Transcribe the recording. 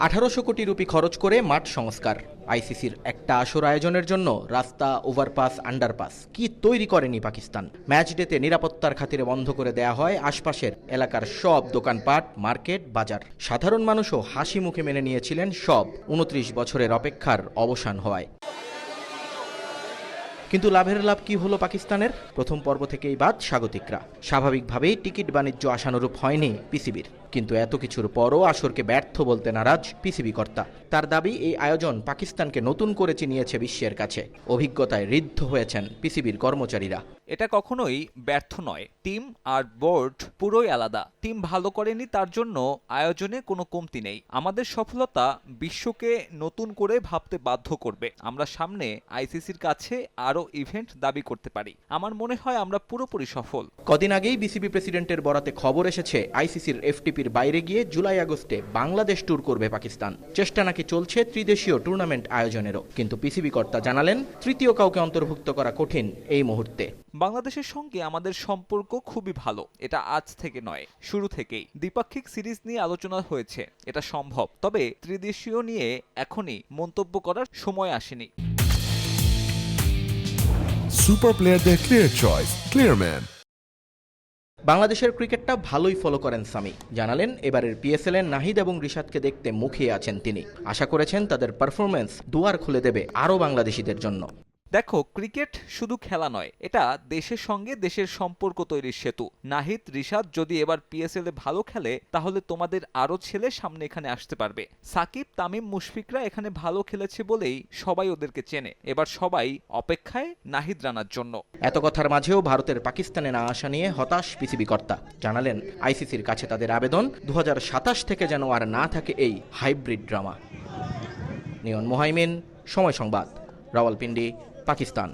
আঠারোশো কোটি রুপি খরচ করে মাঠ সংস্কার। আইসিসির একটা আসর আয়োজনের জন্য রাস্তা, ওভারপাস, আন্ডারপাস, কি তৈরি করেনি পাকিস্তান? ম্যাচ ডেতে নিরাপত্তার খাতিরে বন্ধ করে দেয়া হয় আশপাশের এলাকার সব দোকানপাট, মার্কেট, বাজার। সাধারণ মানুষও হাসি মুখে মেনে নিয়েছিলেন সব। উনত্রিশ বছরের অপেক্ষার অবসান হওয়ায়। কিন্তু লাভের লাভ কি হলো পাকিস্তানের? প্রথম পর্ব থেকেই বাদ স্বাগতিকরা। স্বাভাবিকভাবেই টিকিট বাণিজ্য আশানুরূপ হয়নি পিসিবির। কিন্তু এত কিছুর পরও আসরকে ব্যর্থ বলতে নারাজ পিসিবি কর্তা। তার দাবি, এই আয়োজন পাকিস্তানকে নতুন করে চিনিয়েছে বিশ্বের কাছে। অভিজ্ঞতায় ঋদ্ধ হয়েছেন পিসিবির কর্মচারীরা। এটা কখনোই ব্যর্থ নয়। টিম আর বোর্ড পুরোই আলাদা। টিম ভালো করেনি, তার জন্য আয়োজনে কোনো কমতি নেই। আমাদের সফলতা বিশ্বকে নতুন করে ভাবতে বাধ্য করবে। আমরা সামনে আইসিসির কাছে আরও ইভেন্ট দাবি করতে পারি। আমার মনে হয় আমরা পুরোপুরি সফল। কদিন আগেই বিসিবি প্রেসিডেন্টের বরাতে খবর এসেছে, আইসিসির এফটিপির বাইরে গিয়ে জুলাই আগস্টে বাংলাদেশ ট্যুর করবে পাকিস্তান। চেষ্টা নাকি চলছে ত্রিদেশীয় টুর্নামেন্ট আয়োজনেরও। কিন্তু পিসিবি কর্তা জানালেন, তৃতীয় কাউকে অন্তর্ভুক্ত করা কঠিন এই মুহূর্তে। বাংলাদেশের সঙ্গে আমাদের সম্পর্ক খুবই ভালো এটা আজ থেকে নয় শুরু থেকেই। দ্বিপাক্ষিক সিরিজ নিয়ে আলোচনা হয়েছে এটা সম্ভব তবে ত্রিদেশীয় নিয়ে এখনই মন্তব্য করার সময় আসেনি। সুপার প্লেয়ারদের ক্লিয়ার চয়েস ক্লিয়ারম্যান বাংলাদেশের ক্রিকেটটা ভালোই ফলো করেন সামি জানালেন এবারের পিএসএল এর নাহিদ এবং রিশাদকে দেখতে মুখিয়ে আছেন তিনি। আশা করেছেন তাদের পারফরমেন্স দুয়ার খুলে দেবে আরও বাংলাদেশিদের জন্য। দেখো, ক্রিকেট শুধু খেলা নয়, এটা দেশের সঙ্গে দেশের সম্পর্ক তৈরির সেতু। নাহিদ, রিশাদ, যদি এবার পিএসএল এ ভালো খেলে, তাহলে তোমাদের আরও ছেলে সামনে এখানে আসতে পারবে। সাকিব, তামিম, মুশফিকরা এখানে ভালো খেলেছে বলেই সবাই ওদেরকে চেনে। এবার সবাই অপেক্ষায় নাহিদ রানার জন্য। এত কথার মাঝেও ভারতের পাকিস্তানে না আসা নিয়ে হতাশ পিসিবি কর্তা। জানালেন আইসিসির কাছে তাদের আবেদন দু হাজার সাতাশ থেকে যেন আর না থাকে এই হাইব্রিড ড্রামা। নিয়ন মোহাইমিন, সময় সংবাদ, রাওয়ালপিন্ডি। পাকিস্তান।